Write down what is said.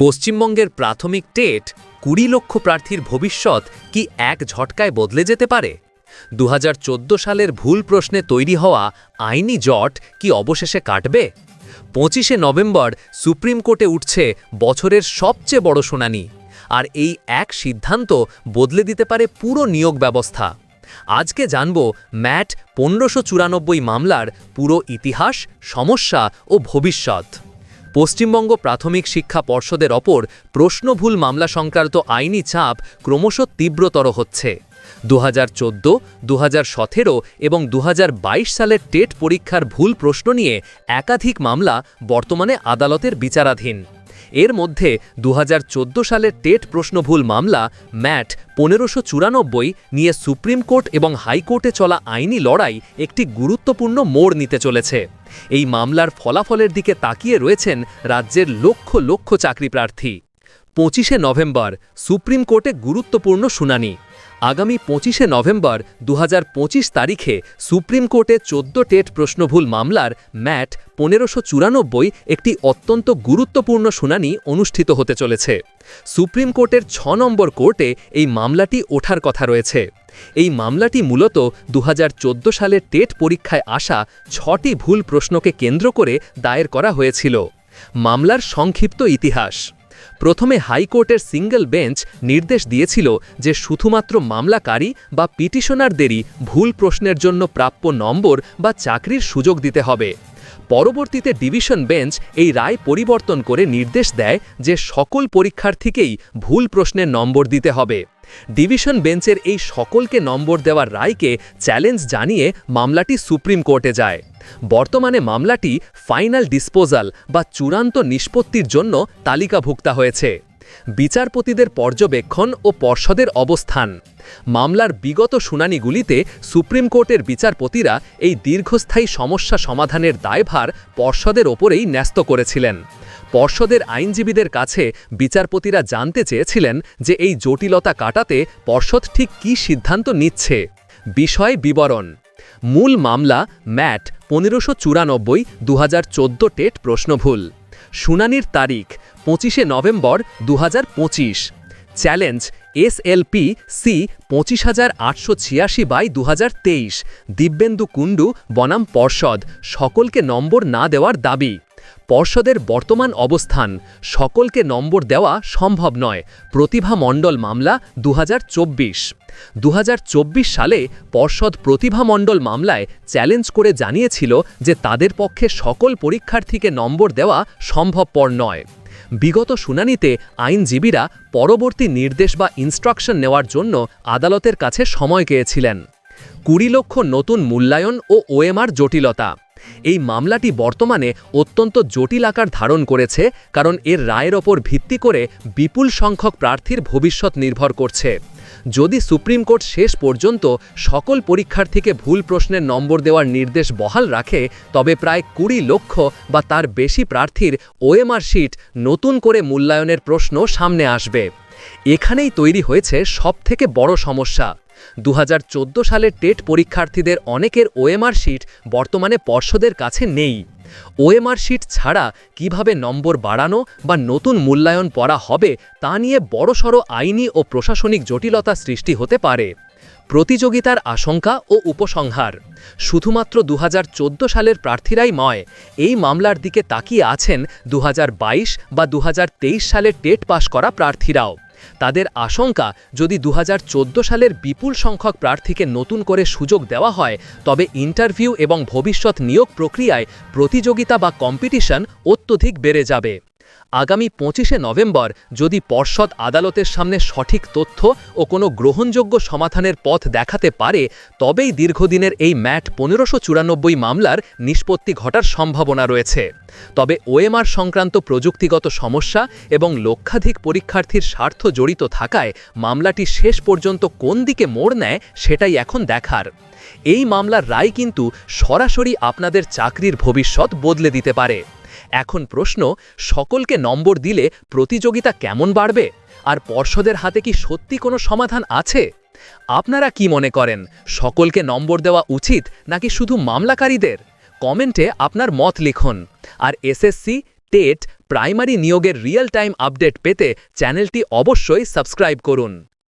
পশ্চিমবঙ্গের প্রাথমিক টেট কুড়ি লক্ষ প্রার্থীর ভবিষ্যৎ কি এক ঝটকায় বদলে যেতে পারে? দু হাজার চোদ্দ সালের ভুল প্রশ্নে তৈরি হওয়া আইনি জট কি অবশেষে কাটবে? পঁচিশে নভেম্বর সুপ্রিম কোর্টে উঠছে বছরের সবচেয়ে বড় শুনানি, আর এই এক সিদ্ধান্ত বদলে দিতে পারে পুরো নিয়োগ ব্যবস্থা। আজকে জানব ম্যাট পনেরোশো মামলার পুরো ইতিহাস, সমস্যা ও ভবিষ্যৎ। পশ্চিমবঙ্গ প্রাথমিক শিক্ষা পর্ষদের ওপর প্রশ্নভুল মামলা সংক্রান্ত আইনি চাপ ক্রমশ তীব্রতর হচ্ছে। দু হাজার চোদ্দ দু এবং দু হাজার বাইশ সালের টেট পরীক্ষার ভুল প্রশ্ন নিয়ে একাধিক মামলা বর্তমানে আদালতের বিচারাধীন। এর মধ্যে দুহাজার চোদ্দ সালের টেট প্রশ্নভুল মামলা ম্যাট পনেরোশো চুরানব্বই নিয়ে সুপ্রিম কোর্ট এবং হাইকোর্টে চলা আইনি লড়াই একটি গুরুত্বপূর্ণ মোড় নিতে চলেছে। এই মামলার ফলাফলের দিকে তাকিয়ে রয়েছেন রাজ্যের লক্ষ লক্ষ চাকরি প্রার্থী। পঁচিশে নভেম্বর, সুপ্রিম কোর্টে গুরুত্বপূর্ণ শুনানি। আগামী পঁচিশে নভেম্বর দু হাজার পঁচিশ তারিখে সুপ্রিম কোর্টে চোদ্দ টেট প্রশ্নভুল মামলার ম্যাট পনেরোশো চুরানব্বই একটি অত্যন্ত গুরুত্বপূর্ণ শুনানি অনুষ্ঠিত হতে চলেছে। সুপ্রিম কোর্টের ছ নম্বর কোর্টে এই মামলাটি ওঠার কথা রয়েছে। এই মামলাটি মূলত দু সালের টেট পরীক্ষায় আসা ছটি ভুল প্রশ্নকে কেন্দ্র করে দায়ের করা হয়েছিল। মামলার সংক্ষিপ্ত ইতিহাস। প্রথমে হাইকোর্টের সিঙ্গল বেঞ্চ নির্দেশ দিয়েছিল যে শুধুমাত্র মামলাকারী বা পিটিশনারদেরই ভুল প্রশ্নের জন্য প্রাপ্য নম্বর বা চাকরির সুযোগ দিতে হবে। পরবর্তীতে ডিভিশন বেঞ্চ এই রায় পরিবর্তন করে নির্দেশ দেয় যে সকল পরীক্ষার্থীকেই ভুল প্রশ্নের নম্বর দিতে হবে। ডিভিশন বেঞ্চের এই সকলকে নম্বর দেওয়ার রায়কে চ্যালেঞ্জ জানিয়ে মামলাটি সুপ্রিম কোর্টে যায়। বর্তমানে মামলাটি ফাইনাল ডিসপোজাল বা চূড়ান্ত নিষ্পত্তির জন্য তালিকাভুক্তা হয়েছে। বিচারপতিদের পর্যবেক্ষণ ও পর্ষদের অবস্থান। মামলার বিগত শুনানিগুলিতে সুপ্রিম কোর্টের বিচারপতিরা এই দীর্ঘস্থায়ী সমস্যা সমাধানের দায়ভার পর্ষদের ওপরেই ন্যস্ত করেছিলেন। পর্ষদের আইনজীবীদের কাছে বিচারপতিরা জানতে চেয়েছিলেন যে এই জটিলতা কাটাতে পর্ষদ ঠিক কী সিদ্ধান্ত নিচ্ছে। বিষয় বিবরণ। মূল মামলা ম্যাট পনেরোশো চুরানব্বই দু টেট প্রশ্নভুল। শুনানির তারিখ পঁচিশে নভেম্বর দু হাজার পঁচিশ। চ্যালেঞ্জ এসএলপি সি পঁচিশ হাজার আটশো ছিয়াশি বাই দু হাজার তেইশ। দিব্যেন্দু কুণ্ডু, বনাম পর্ষদ, সকলকে নম্বর না দেওয়ার দাবি। পর্ষদের বর্তমান অবস্থান, সকলকে নম্বর দেওয়া সম্ভব নয়। প্রতিভা মণ্ডল মামলা দু দু সালে পর্ষদ প্রতিভা মণ্ডল মামলায় চ্যালেঞ্জ করে জানিয়েছিল যে তাদের পক্ষে সকল পরীক্ষার্থীকে নম্বর দেওয়া সম্ভবপর নয়। বিগত শুনানিতে আইনজীবীরা পরবর্তী নির্দেশ বা ইনস্ট্রাকশন নেওয়ার জন্য আদালতের কাছে সময় চেয়েছিলেন কুড়ি লক্ষ নতুন মূল্যায়ন ও ওএমআর জটিলতা। এই মামলাটি বর্তমানে অত্যন্ত জটিল আকার ধারণ করেছে, কারণ এর রায়ের ওপর ভিত্তি করে বিপুল সংখ্যক প্রার্থীর ভবিষ্যৎ নির্ভর করছে। যদি সুপ্রিম কোর্ট শেষ পর্যন্ত সকল পরীক্ষার্থীকে ভুল প্রশ্নের নম্বর দেওয়ার নির্দেশ বহাল রাখে, তবে প্রায় কুড়ি লক্ষ বা তার বেশি প্রার্থীর ওএমআর শিট নতুন করে মূল্যায়নের প্রশ্ন সামনে আসবে। এখানেই তৈরি হয়েছে সবথেকে বড় সমস্যা। দুহাজার চোদ্দ সালের টেট পরীক্ষার্থীদের অনেকের ওএমআর শিট বর্তমানে পর্ষদের কাছে নেই। ওএমআর শিট ছাড়া কীভাবে নম্বর বাড়ানো বা নতুন মূল্যায়ন পড়া হবে তা নিয়ে বড়সড় আইনি ও প্রশাসনিক জটিলতা সৃষ্টি হতে পারে। প্রতিযোগিতার আশঙ্কা ও উপসংহার। শুধুমাত্র দু হাজার চোদ্দ সালের প্রার্থীরাই ময় এই মামলার দিকে তাকিয়ে আছেন দুহাজার বাইশ বা দু সালের টেট পাশ করা প্রার্থীরাও। তাদের আশঙ্কা, যদি দু হাজার চোদ্দ সালের বিপুল সংখ্যক প্রার্থীকে নতুন করে সুযোগ দেওয়া হয়, তবে ইন্টারভিউ এবং ভবিষ্যৎ নিয়োগ প্রক্রিয়ায় প্রতিযোগিতা বা কম্পিটিশন অত্যধিক বেড়ে যাবে। আগামী পঁচিশে নভেম্বর যদি পর্ষদ আদালতের সামনে সঠিক তথ্য ও কোনো গ্রহণযোগ্য সমাধানের পথ দেখাতে পারে, তবেই দীর্ঘদিনের এই ম্যাট পনেরোশো চুরানব্বই মামলার নিষ্পত্তি ঘটার সম্ভাবনা রয়েছে। তবে ওএমআর সংক্রান্ত প্রযুক্তিগত সমস্যা এবং লক্ষাধিক পরীক্ষার্থীর স্বার্থ জড়িত থাকায় মামলাটি শেষ পর্যন্ত কোন দিকে মোড় নেয় সেটাই এখন দেখার। এই মামলার রায় কিন্তু সরাসরি আপনাদের চাকরির ভবিষ্যৎ বদলে দিতে পারে। এখন প্রশ্ন, সকলকে নম্বর দিলে প্রতিযোগিতা কেমন বাড়বে? আর পর্ষদের হাতে কি সত্যি কোনো সমাধান আছে? আপনারা কি মনে করেন, সকলকে নম্বর দেওয়া উচিত নাকি শুধু মামলাকারীদের? কমেন্টে আপনার মত লিখুন। আর এসএসসি টেট, প্রাইমারি নিয়োগের রিয়েল টাইম আপডেট পেতে চ্যানেলটি অবশ্যই সাবস্ক্রাইব করুন।